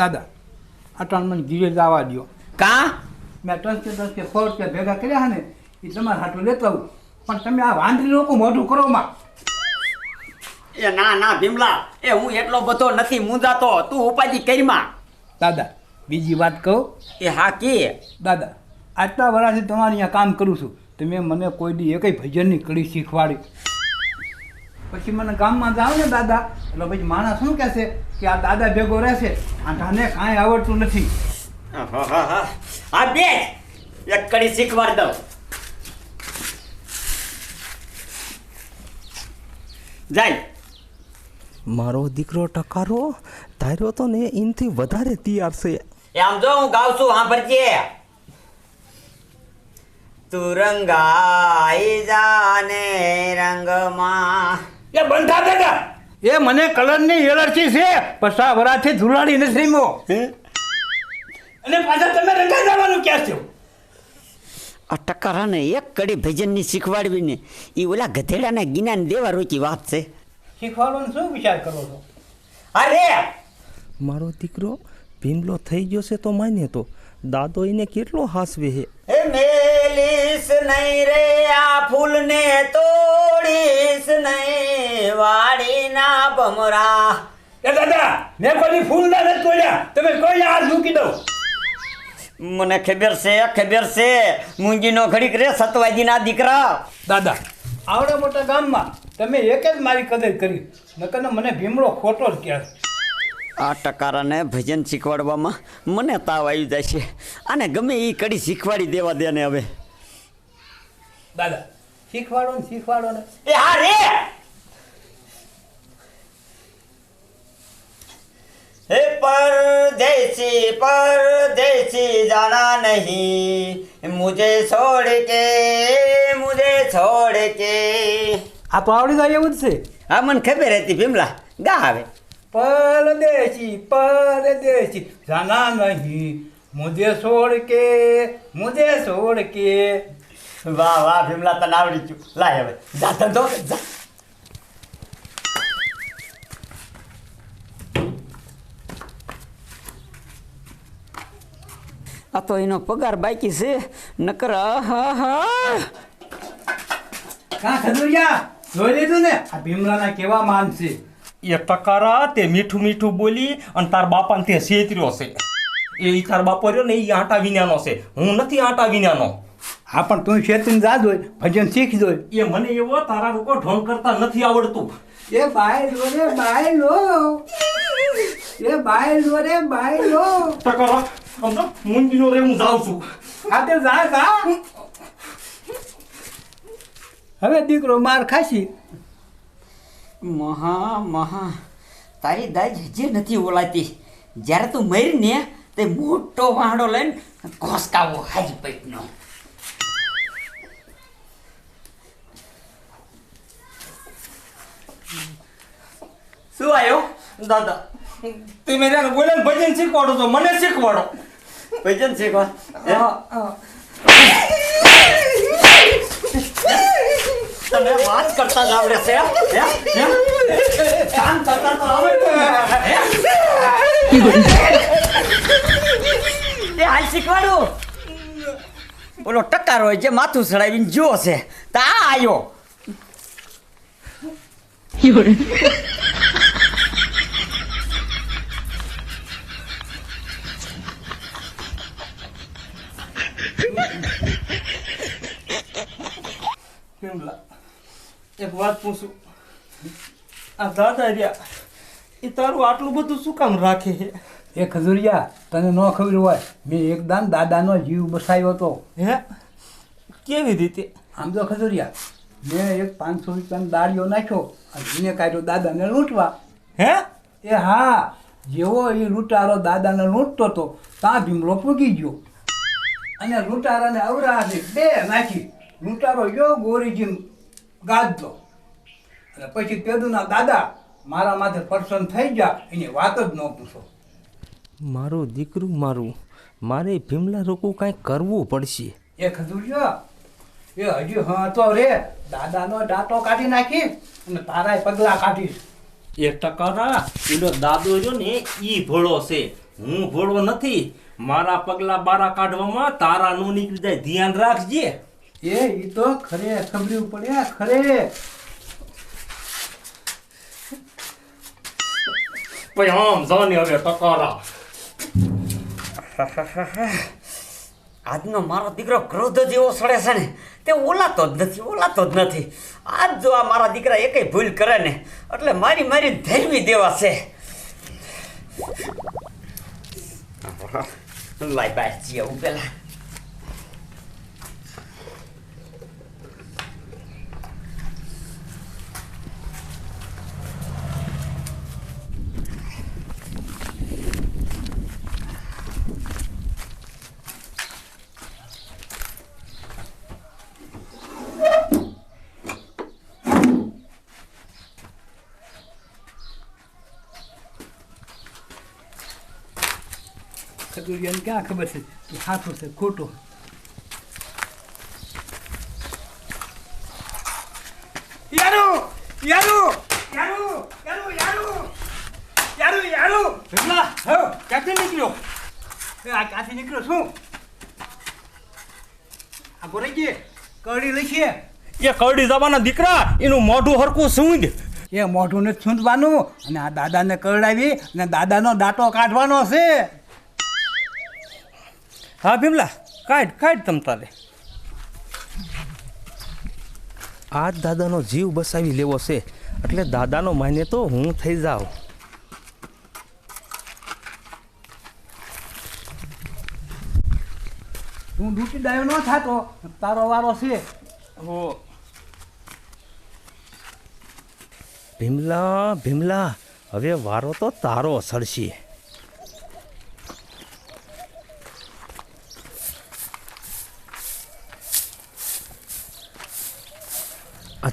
દાદા અટાણ મને ગીરે જવા દો કા? મેં ત્રણ દસ કે સો રૂપિયા ભેગા કર્યા ને એ તમારે હાટું લેતો આવું. પણ તમે આ વાંદરી લોકો મોઢું કરો માં. એ ના ના ભીમલા એ હું એટલો બધો નથી મૂંઝાતો. તું ઉપાધિ કરીમાં દાદા બીજી વાત કહું. એ હા કે. દાદા આટલા વર્ષથી તમારે અહીંયા કામ કરું છું. તમે મને કોઈ દી એકય ભજનની કડી શીખવાડી. પછી મને ગામમાં જાવ ને દાદા. એટલે પછી માણસ શું કહેશે કે આ દાદા ભેગો રહેશે. આ ધાને કાંઈ આવડતું નથી. આ બે એક કડી શીખવાડ દઉં. જાય. મારો દીકરો ટકારો ધાર્યો તો ને એનથી વધારે તૈયાર છે. એ આમ જો હું ગાઉં છું સાંભળજે. તુરંગા જાને રંગમાં. એ બંધા દાદા એ મને કલરની એલર્જી છે પસા વરાથી ધુલાડી નથી મો અને પાછા તમે રંગાઈ જવાનું ક્યાં છો? આ ટકારાને એક કડી ભજનની શીખવાડવીને એ ઓલા ગધેડાના ગિનાને દેવા રોકી વાત છે. શીખવાડવાનો શું વિચાર કરો છો? અરે મારો દીકરો ભીમલો થઈ ગયો છે તો માન્ય તો. દાદો એને કેટલો હાસવે હે એ મેલીસ નહીં રે આ ફૂલને તોડીસ નહીં. વાડીના ભમરા એ દાદા મેં કોઈ ફૂલ ના નથી તોડ્યા. તમે કોઈ આ મૂકી દો. મને ખબર છે ખબર છે. મુંજીનો ઘડીક રે સતવાજીના દીકરા. દાદા આવડા મોટા ગામમાં તમે એક જ મારી કદર કરી. નકર મને ભીમડો ખોટો જ કહેવાય. આ ટકારાને ભજન શીખવાડવામાં મને તાવ આવી જાય છે. અને ગમે એ કડી શીખવાડી દેવા દે ને હવે. દાદા શીખવાડો ને શીખવાડો ને. એ હા રે હે પરદેશી પરદેશી જાના નહીં મુझे છોડ કે મુझे છોડ કે આ તો આવડી જાય એવું જ છે હા મને ખબર હતી ભીમલા ગા આવે પરદેશી પરદેશી જાના નહીં મુજે છોડ કે મુજે છોડ કે વાહ વાહ ભીમલા તને આવડી ગયું લાય હવે જા ધંધો જા આ તો એનો પગાર બાકી છે. નકર આહાહા. કા ખદુરિયા જોઈ લીધું ને? આ ભીમલાના કેવા માન છે? એ ટકારા તે મીઠું મીઠું બોલી અને તાર બાપાને તે સેતર્યો છે. એ તાર બાપો રહ્યો ને એ આટા વિનાનો છે. હું નથી આટા વિનાનો. હા પણ તું છેતરીને જા જોઈ ભજન શીખ જોઈ એ મને એવો તારા લોકો ઢોંગ કરતા નથી આવડતું. એ બાય લો રે બાય લો એ બાય લો રે બાય લો ટકારા આમ તો મૂંગીનો રે હું જાઉં છું હા તે જા જા હવે દીકરો માર ખાશી. મહા મહા. તારી દાજ હજી નથી ઓલાતી. જ્યારે તું મરી ને તે મોટો વાંડો લઈને ઘોસકાવો હાજી પેટનો શું આવ્યો દાદા તમે જ્યારે બોલે ભજન શીખવાડો તો મને શીખવાડો. તને વાત કરતા જ આવડે છે હે? હે? કામ કરતા તો આવડે એ હાલ શીખવાડું બોલો ટકારો હોય જે માથું ચડાવીને જો છે તા આયો એક વાત પૂછું આ દાદા રહ્યા એ તારું આટલું બધું શું કામ રાખે છે એ ખજુરિયા તને ન ખબર હોય મેં એકદમ દાદાનો જીવ બસાયો હતો હે કેવી રીતે આમ તો ખજુરિયા મેં એક પાંચસો રૂપિયાનો દાળીઓ નાખ્યો અને કાઢ્યો દાદાને લૂંટવા હે એ હા જેવો એ લૂંટારો દાદાને લૂંટતો હતો ત્યાં ભીમલો પૂગી ગયો અને લૂંટારાને અવરાથી બે નાખી. લૂંટારો યો ગોરીજી ગાજતો. અને પછી તેદુના દાદા મારા માથે પરસન થઈ ગયા. એની વાત જ ન પૂછો. મારું દીકરું મારું મારે ભીમલા રોકવું કાંઈ કરવું પડશે? એ ખજૂરિયો એ હજી હા તો રે. દાદાનો દાંતો કાઢી નાખી અને તારાય પગલા કાઢીશ. એક ટકાના એનો દાદો રહ્યો ને ઈ ભોળો છે. હું ભોળો નથી. મારા પગલા બારા કાઢવામાં તારા નો નીકળી જાય. ધ્યાન રાખજે. એ ઈ તો ખરે ખબરી પડ્યા ખરે. પછી આમ જાને હવે ટકારા. આજનો મારો દીકરો ક્રોધ જેવો સડે છે ને તે ઓલાતો જ નથી ઓલાતો જ નથી. આજ જો આ મારા દીકરા એકય ભૂલ કરે ને એટલે મારી મારી ધરવી દેવા છે. લાઈ બાય છીએ હું પેલા ખજૂરિયાને ક્યાં ખબર છે? કે સાચો છે ખોટો. યારો! યારો! યારો! યારો યારો! યારો યારો! ભીમલા હો! ક્યાંથી નીકળ્યો? આ ક્યાંથી નીકળ્યો શું આ ગોરે કે કરડી લઈ એ કરડી જવાના દીકરા એનું મોઢું હરકું સૂંઘ. એ મોઢું ને છૂંદવાનું અને આ દાદાને કરડાવી અને દાદાનો દાંટો કાઢવાનો છે. હા ભીમલા કાઢ કાઢ તમ તારે. આ દાદાનો જીવ બસાવી લેવો છે એટલે દાદાનો માને તો હું થઈ જાઉં. તું ડૂટી ડાયો ન થાતો તારો વારો છે. હો. ભીમલા ભીમલા હવે વારો તો તારો સડશે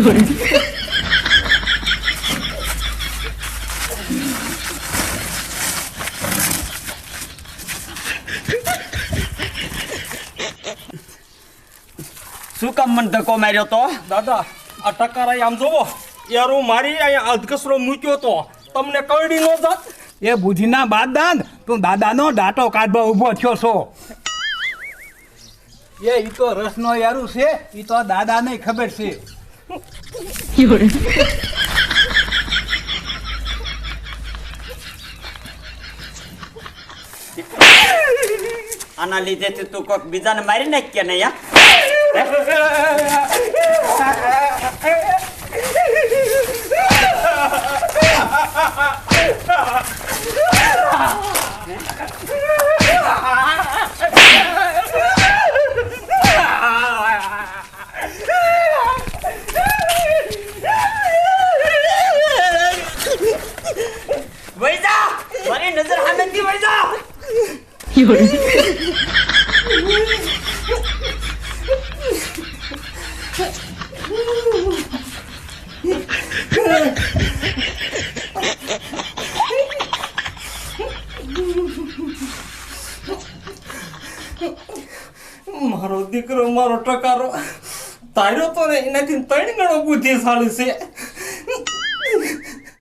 હળવાય છે શું કામ મને ધક્કો માર્યો તો? દાદા આ ટકારા આમ જોવો. યારું મારી અહીંયા અધકસરો મૂક્યો તો. તમને કરડી નો જાત? એ બુદ્ધિના બાદ દાન તું દાદાનો દાંટો કાઢવા ઊભો થયો છો. એ ઈ તો રસનો યારું છે ઈ તો દાદાને ખબર છે. આના લીધે તું કોઈક બીજાને મારી નાખ કે નહીં હા વઈ જા મારી નજર સામેથી વઈ જા મારો દીકરો મારો ટકારો. તાર્યો તો ને એનાથી ત્રણ ગણો બુદ્ધિશાળી છે.